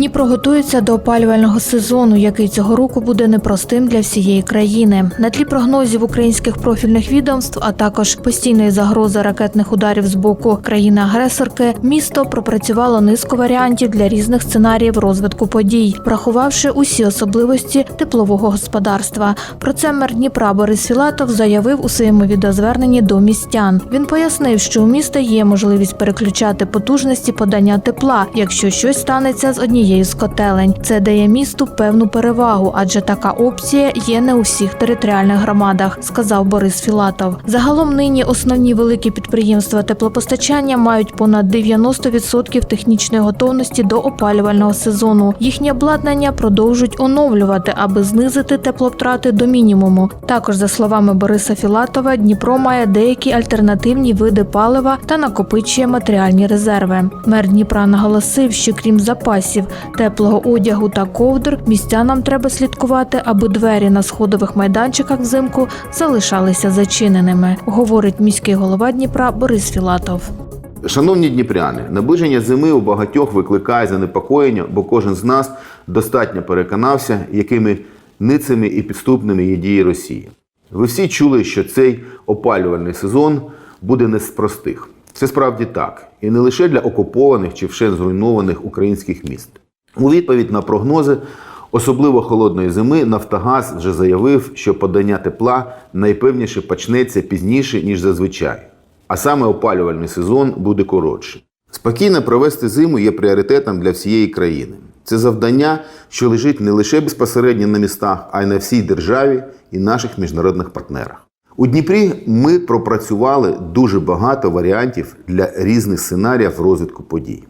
Дніпро готується до опалювального сезону, який цього року буде непростим для всієї країни. На тлі прогнозів українських профільних відомств, а також постійної загрози ракетних ударів з боку країни-агресорки, місто пропрацювало низку варіантів для різних сценаріїв розвитку подій, врахувавши усі особливості теплового господарства. Про це мер Дніпра Борис Філатов заявив у своєму відеозверненні до містян. Він пояснив, що у міста є можливість переключати потужності подання тепла, якщо щось станеться з однією з котелень. Це дає місту певну перевагу, адже така опція є не у всіх територіальних громадах, сказав Борис Філатов. Загалом нині основні великі підприємства теплопостачання мають понад 90% технічної готовності до опалювального сезону. Їхнє обладнання продовжують оновлювати, аби знизити тепловтрати до мінімуму. Також, за словами Бориса Філатова, Дніпро має деякі альтернативні види палива та накопичує матеріальні резерви. Мер Дніпра наголосив, що крім запасів теплого одягу та ковдр, містянам треба слідкувати, аби двері на сходових майданчиках взимку залишалися зачиненими, говорить міський голова Дніпра Борис Філатов. Шановні дніпряни, наближення зими у багатьох викликає занепокоєння, бо кожен з нас достатньо переконався, якими ницими і підступними є дії Росії. Ви всі чули, що цей опалювальний сезон буде не з простих. Це справді так, і не лише для окупованих чи вшен зруйнованих українських міст. У відповідь на прогнози, особливо холодної зими, Нафтогаз вже заявив, що подання тепла найпевніше почнеться пізніше, ніж зазвичай а саме опалювальний сезон буде коротший. Спокійно провести зиму є пріоритетом для всієї країни. Це завдання, що лежить не лише безпосередньо на містах, а й на всій державі і наших міжнародних партнерах. У Дніпрі ми пропрацювали дуже багато варіантів для різних сценаріїв розвитку подій.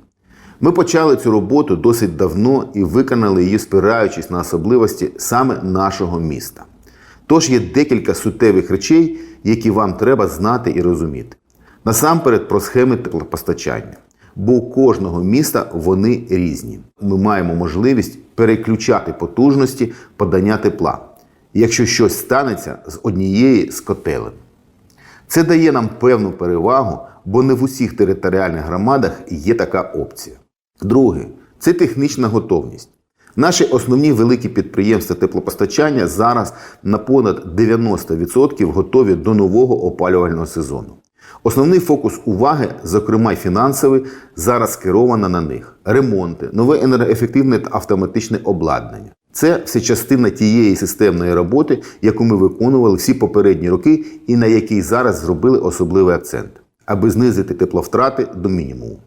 Ми почали цю роботу досить давно і виконали її, спираючись на особливості саме нашого міста. Тож є декілька суттєвих речей, які вам треба знати і розуміти. Насамперед про схеми теплопостачання. Бо у кожного міста вони різні. Ми маємо можливість переключати потужності подання тепла, якщо щось станеться з однієї з котелень. Це дає нам певну перевагу, бо не в усіх територіальних громадах є така опція. Друге це технічна готовність. Наші основні великі підприємства теплопостачання зараз на понад 90% готові до нового опалювального сезону. Основний фокус уваги, зокрема й фінансовий, зараз скеровано на них: ремонти, нове енергоефективне та автоматичне обладнання. Це все частина тієї системної роботи, яку ми виконували всі попередні роки, і на якій зараз зробили особливий акцент, аби знизити тепловтрати до мінімуму.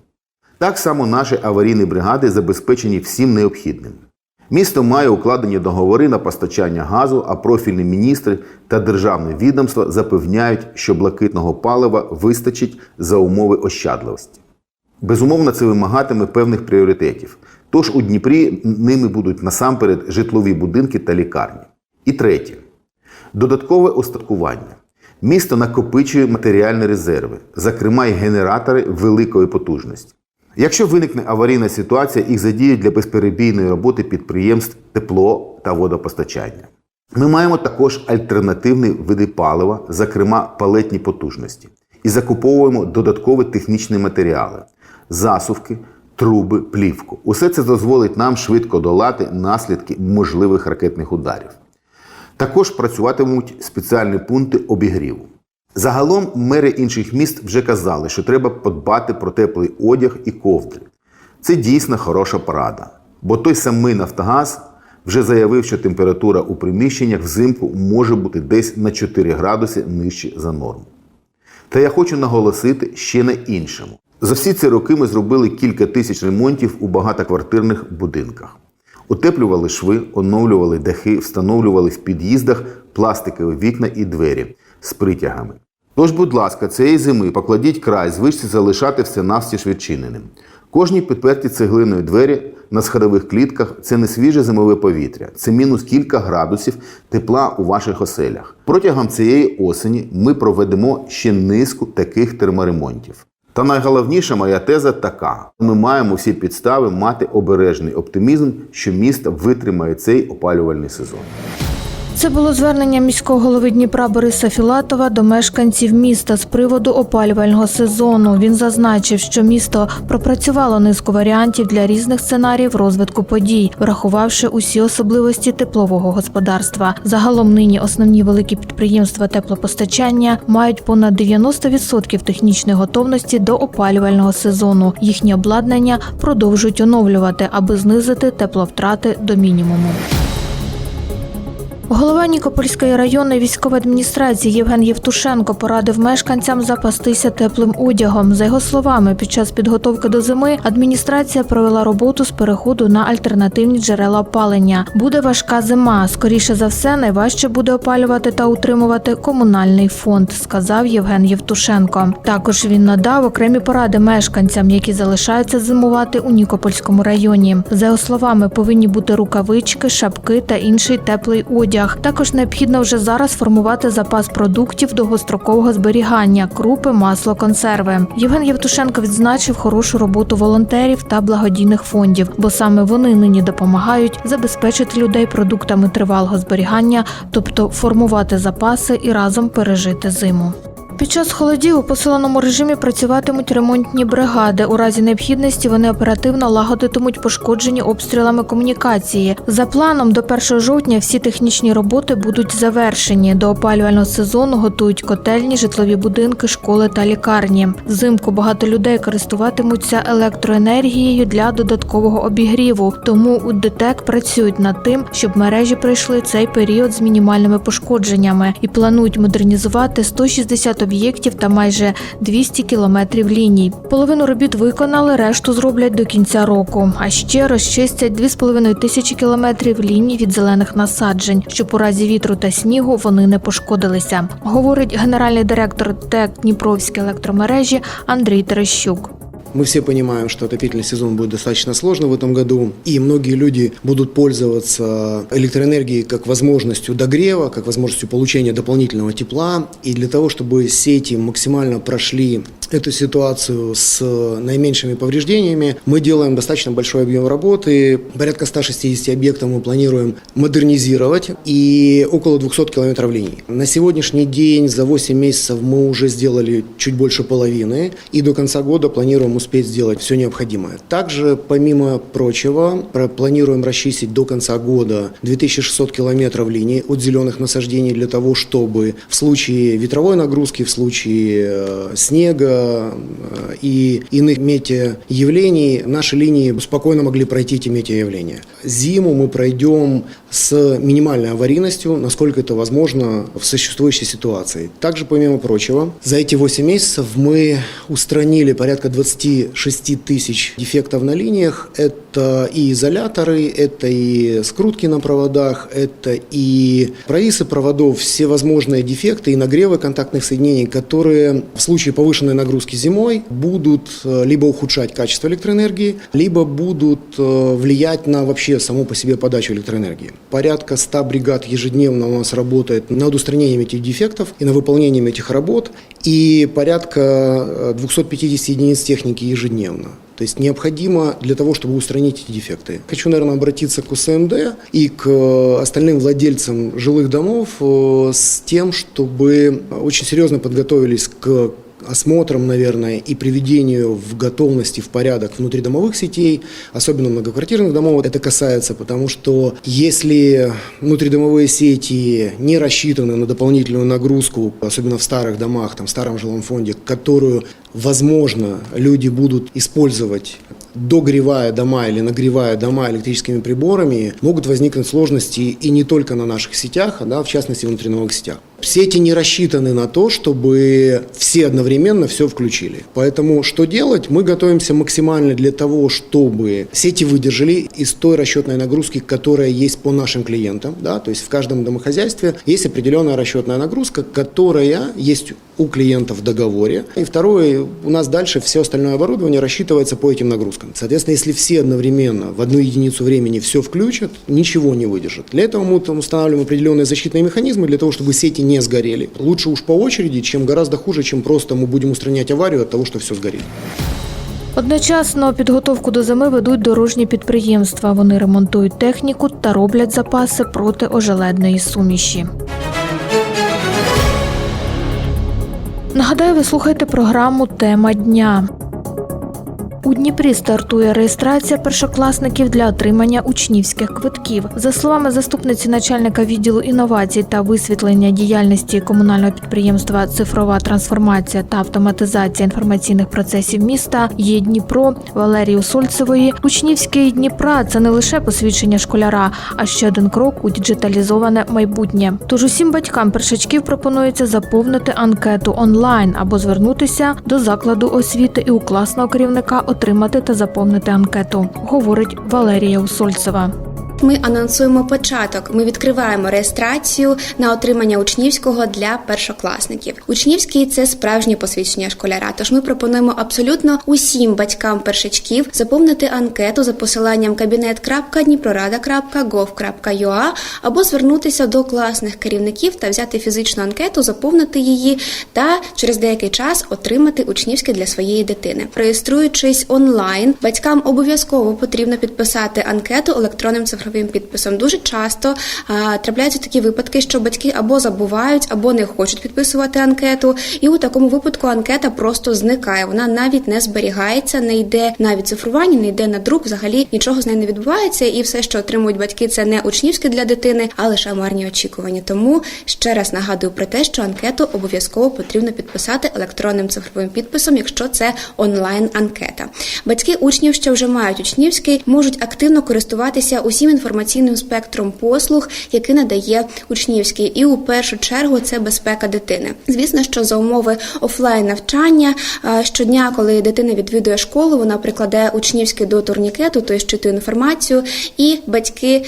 Так само наші аварійні бригади забезпечені всім необхідним. Місто має укладені договори на постачання газу, а профільні міністри та державне відомства запевняють, що блакитного палива вистачить за умови ощадливості. Безумовно, це вимагатиме певних пріоритетів. Тож у Дніпрі ними будуть насамперед житлові будинки та лікарні. І третє додаткове остаткування. Місто накопичує матеріальні резерви, зокрема й генератори великої потужності. Якщо виникне аварійна ситуація, їх задіють для безперебійної роботи підприємств тепло та водопостачання. Ми маємо також альтернативні види палива, зокрема палетні потужності, і закуповуємо додаткові технічні матеріали, засувки, труби, плівку. Усе це дозволить нам швидко долати наслідки можливих ракетних ударів. Також працюватимуть спеціальні пункти обігріву. Загалом мери інших міст вже казали, що треба подбати про теплий одяг і ковдри. Це дійсно хороша порада. Бо той самий Нафтогаз вже заявив, що температура у приміщеннях взимку може бути десь на 4 градуси нижче за норму. Та я хочу наголосити ще на іншому. За всі ці роки ми зробили кілька тисяч ремонтів у багатоквартирних будинках. Утеплювали шви, оновлювали дахи, встановлювали в під'їздах пластикові вікна і двері з притягами. Тож, будь ласка, цієї зими покладіть край звичці залишати все навстіж відчиненим. Кожні підперті цеглиною двері на сходових клітках це не свіже зимове повітря, це мінус кілька градусів тепла у ваших оселях. Протягом цієї осені ми проведемо ще низку таких терморемонтів. Та найголовніша моя теза така: ми маємо всі підстави мати обережний оптимізм, що місто витримає цей опалювальний сезон. Це було звернення міського голови Дніпра Бориса Філатова до мешканців міста з приводу опалювального сезону. Він зазначив, що місто пропрацювало низку варіантів для різних сценаріїв розвитку подій, врахувавши усі особливості теплового господарства. Загалом нині основні великі підприємства теплопостачання мають понад 90% технічної готовності до опалювального сезону. Їхнє обладнання продовжують оновлювати, аби знизити тепловтрати до мінімуму. Голова Нікопольської районної військової адміністрації Євген Євтушенко порадив мешканцям запастися теплим одягом. За його словами, під час підготовки до зими адміністрація провела роботу з переходу на альтернативні джерела опалення. Буде важка зима. Скоріше за все, найважче буде опалювати та утримувати комунальний фонд, сказав Євген Євтушенко. Також він надав окремі поради мешканцям, які залишаються зимувати у Нікопольському районі. За його словами, повинні бути рукавички, шапки та інший теплий одяг. Також необхідно вже зараз формувати запас продуктів довгострокового зберігання, крупи, масло, консерви. Євген Євтушенко відзначив хорошу роботу волонтерів та благодійних фондів, бо саме вони нині допомагають забезпечити людей продуктами тривалого зберігання, тобто формувати запаси і разом пережити зиму. Під час холодів у посиленому режимі працюватимуть ремонтні бригади. У разі необхідності вони оперативно лагодитимуть пошкоджені обстрілами комунікації. За планом, до 1 жовтня всі технічні роботи будуть завершені. До опалювального сезону готують котельні, житлові будинки, школи та лікарні. Взимку багато людей користуватимуться електроенергією для додаткового обігріву. Тому у ДТЕК працюють над тим, щоб мережі пройшли цей період з мінімальними пошкодженнями і планують модернізувати 160 об'єктів та майже 200 кілометрів ліній. Половину робіт виконали, решту зроблять до кінця року. А ще розчистять 2,5 тисячі кілометрів ліній від зелених насаджень, щоб у разі вітру та снігу вони не пошкодилися. Говорить генеральний директор ТЕК Дніпровські електромережі Андрій Терещук. Мы все понимаем, что отопительный сезон будет достаточно сложно в этом году, и многие люди будут пользоваться электроэнергией как возможностью догрева, как возможностью получения дополнительного тепла. И для того, чтобы сети максимально прошли эту ситуацию с наименьшими повреждениями, мы делаем достаточно большой объем работы. Порядка 160 объектов мы планируем модернизировать и около 200 километров линий. На сегодняшний день за 8 месяцев мы уже сделали чуть больше половины, и до конца года планируем успеть сделать все необходимое. Также, помимо прочего, про- планируем расчистить до конца года 2600 километров линий от зеленых насаждений для того, чтобы в случае ветровой нагрузки, в случае э, снега э, и иных метеоявлений наши линии спокойно могли пройти эти метеоявления. Зиму мы пройдем с минимальной аварийностью, насколько это возможно в существующей ситуации. Также, помимо прочего, за эти 8 месяцев мы устранили порядка 26 тысяч дефектов на линиях. Это и изоляторы, это и скрутки на проводах, это и провисы проводов, все возможные дефекты и нагревы контактных соединений, которые в случае повышенной нагрузки зимой будут э, либо ухудшать качество электроэнергии, либо будут э, влиять на вообще саму по себе подачу электроэнергии. Порядка 100 бригад ежедневно у нас работает над устранением этих дефектов и на выполнением этих работ, и порядка э, 250 единиц техники ежедневно. То есть необходимо для того, чтобы устранить эти дефекты. Хочу, наверное, обратиться к УСМД и к э, остальным владельцам жилых домов э, с тем, чтобы очень серьезно подготовились к осмотром, наверное, и приведению в готовности, в порядок внутридомовых сетей, особенно многоквартирных домов это касается, потому что если внутридомовые сети не рассчитаны на дополнительную нагрузку, особенно в старых домах, там, в старом жилом фонде, которую, возможно, люди будут использовать догревая дома или нагревая дома электрическими приборами, могут возникнуть сложности и не только на наших сетях, а да, в частности внутридомовых сетях. Сети не рассчитаны на то, чтобы все одновременно все включили. Поэтому что делать? Мы готовимся максимально для того, чтобы сети выдержали из той расчетной нагрузки, которая есть по нашим клиентам. Да? То есть в каждом домохозяйстве есть определенная расчетная нагрузка, которая есть у клиентов в договоре. И второе, у нас дальше все остальное оборудование рассчитывается по этим нагрузкам. Соответственно, если все одновременно в одну единицу времени все включат, ничего не выдержит. Для этого мы там устанавливаем определенные защитные механизмы, для того, чтобы сети не не сгорели. Лучше уж по очереди, чем гораздо хуже, чем просто мы будем устранять аварию от того, что все сгорит. Одночасно підготовку до зими ведуть дорожні підприємства. Вони ремонтують техніку та роблять запаси проти ожеледної суміші. Нагадаю, ви слухаєте програму Тема дня. У Дніпрі стартує реєстрація першокласників для отримання учнівських квитків. За словами заступниці начальника відділу інновацій та висвітлення діяльності комунального підприємства Цифрова трансформація та автоматизація інформаційних процесів міста є Дніпро Валерії Усольцевої. Учнівський Дніпра це не лише посвідчення школяра, а ще один крок у діджиталізоване майбутнє. Тож усім батькам першачків пропонується заповнити анкету онлайн або звернутися до закладу освіти і у класного керівника отримати та заповнити анкету, говорить Валерія Усольцева. Ми анонсуємо початок. Ми відкриваємо реєстрацію на отримання учнівського для першокласників. Учнівський це справжнє посвідчення школяра. Тож ми пропонуємо абсолютно усім батькам першачків заповнити анкету за посиланням кабінет.дніпрорада.gov.ua або звернутися до класних керівників та взяти фізичну анкету, заповнити її та через деякий час отримати учнівське для своєї дитини. Реєструючись онлайн, батькам обов'язково потрібно підписати анкету електронним цифровим підписом. Дуже часто а, трапляються такі випадки, що батьки або забувають, або не хочуть підписувати анкету, і у такому випадку анкета просто зникає. Вона навіть не зберігається, не йде на відцифрування, не йде на друк. Взагалі нічого з нею не відбувається, і все, що отримують батьки, це не учнівське для дитини, а лише марні очікування. Тому ще раз нагадую про те, що анкету обов'язково потрібно підписати електронним цифровим підписом, якщо це онлайн анкета. Батьки учнів, що вже мають учнівський, можуть активно користуватися усім інформаційним спектром послуг, який надає учнівський, і у першу чергу це безпека дитини. Звісно, що за умови офлайн навчання щодня, коли дитина відвідує школу, вона прикладає учнівський до турнікету, тобто щитує інформацію, і батьки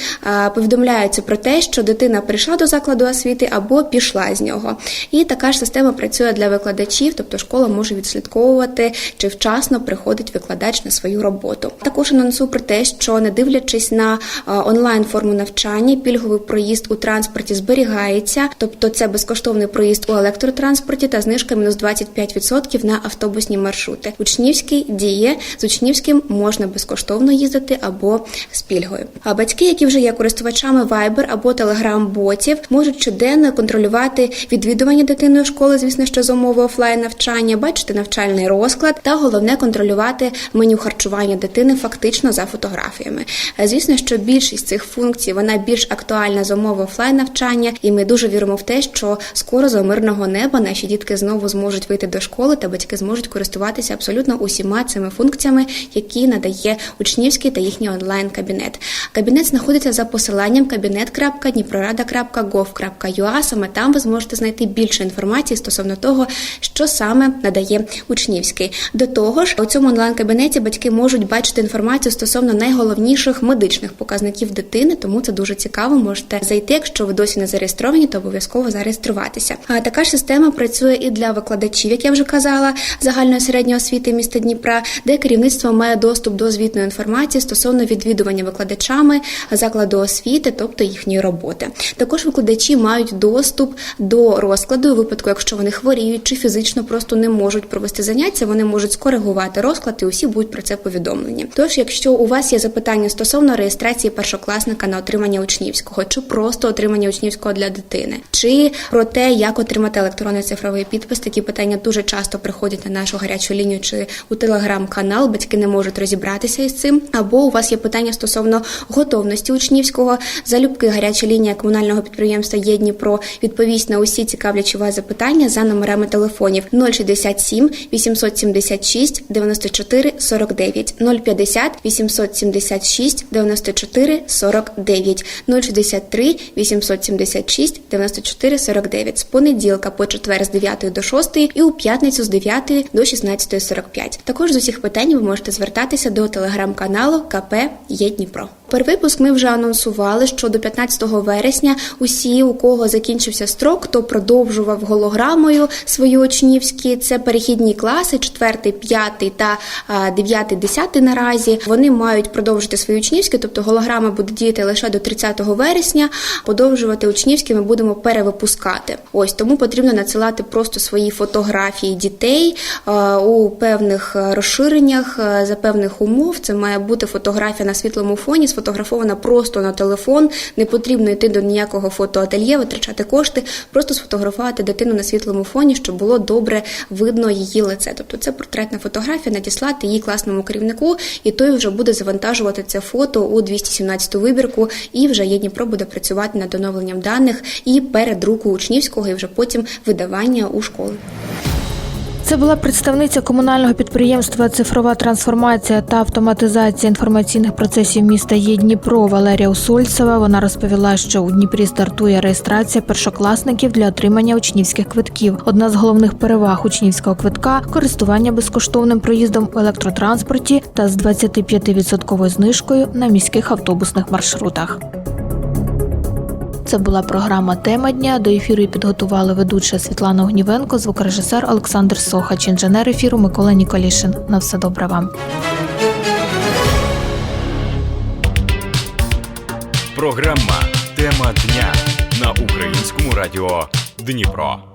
повідомляються про те, що дитина прийшла до закладу освіти або пішла з нього. І така ж система працює для викладачів, тобто школа може відслідковувати, чи вчасно приходить викладач на свою роботу. Також анонсую про те, що не дивлячись на а, онлайн форму навчання, пільговий проїзд у транспорті зберігається, тобто це безкоштовний проїзд у електротранспорті та знижка мінус 25% на автобусні маршрути. Учнівський діє з учнівським можна безкоштовно їздити або з пільгою. А батьки, які вже є користувачами Viber або Telegram ботів, можуть щоденно контролювати відвідування дитиною школи, звісно, що за умови офлайн навчання, бачити навчальний розклад та головне контролювати меню харчування дитини фактично за фотографіями. Е, Звісно, що більшість цих функцій вона більш актуальна за умови офлайн навчання, і ми дуже віримо в те, що скоро за мирного неба наші дітки знову зможуть вийти до школи, та батьки зможуть користуватися абсолютно усіма цими функціями, які надає учнівський та їхній онлайн кабінет. Кабінет знаходиться за посиланням кабінет.дніпрорада.gov.ua. Саме там ви зможете знайти більше інформації стосовно того, що саме надає учнівський. До того ж, у цьому онлайн-кабінеті батьки можуть бачити інформацію стосовно найголовніших медичних показників дитини, тому це дуже цікаво. Можете зайти, якщо ви досі не зареєстровані, то обов'язково зареєструватися. А така ж система працює і для викладачів, як я вже казала, загальної середньої освіти міста Дніпра, де керівництво має доступ до звітної інформації стосовно відвідування викладачами закладу освіти, тобто їхньої роботи. Також викладачі мають доступ до розкладу у випадку, якщо вони хворіють чи фізично просто не можуть провести заняття, вони можуть скоригувати розклад, і усі будуть про це повідомлені. Тож, якщо у вас є запитання стосовно реєстрації першокласника на отримання учнівського, чи просто отримання учнівського для дитини, чи про те, як отримати електронний цифровий підпис, такі питання дуже часто приходять на нашу гарячу лінію чи у телеграм-канал. Батьки не можуть розібратися із цим. Або у вас є питання стосовно готовності учнівського. Залюбки гаряча лінія комунального підприємства є Дніпро відповість на усі цікавлячі вас запитання за номерами телефонів 067 876 94 49 050 876 94 49 063 876 94 49 з понеділка по четвер з 9 до 6 і у п'ятницю з 9 до 16.45. Також з усіх питань ви можете звертатися до телеграм-каналу КП Є Дніпро. Перевипуск ми вже анонсували, що до 15 вересня усі, у кого закінчився строк, хто продовжував голограмою свої учнівські, це перехідні класи, 4, 5 та 9, 10 наразі. Вони мають продовжити свої учнівські, тобто голограма буде діяти лише до 30 вересня. Подовжувати учнівські ми будемо перевипускати. Ось тому потрібно надсилати просто свої фотографії дітей у певних розширеннях за певних умов. Це має бути фотографія на світлому фоні, сфотографована просто на телефон. Не потрібно йти до ніякого фотоательє, витрачати кошти, просто сфотографувати дитину на світлому фоні, щоб було добре видно її лице. Тобто це портретна фотографія, надіслати її класному керівнику, і той вже буде завантажувати це фото у 217 вибірку, і вже є Дніпро буде працювати над оновленням даних і передруку учнівського, і вже потім видавання у школи. Це була представниця комунального підприємства Цифрова трансформація та автоматизація інформаційних процесів міста є Дніпро Валерія Усольцева. Вона розповіла, що у Дніпрі стартує реєстрація першокласників для отримання учнівських квитків. Одна з головних переваг учнівського квитка користування безкоштовним проїздом у електротранспорті та з 25% знижкою на міських автобусних маршрутах. Це була програма Тема дня. До ефіру її підготували ведуча Світлана Огнівенко, звукорежисер Олександр Сохач, інженер ефіру Микола Ніколішин. На все добре вам. Програма Тема дня на українському радіо Дніпро.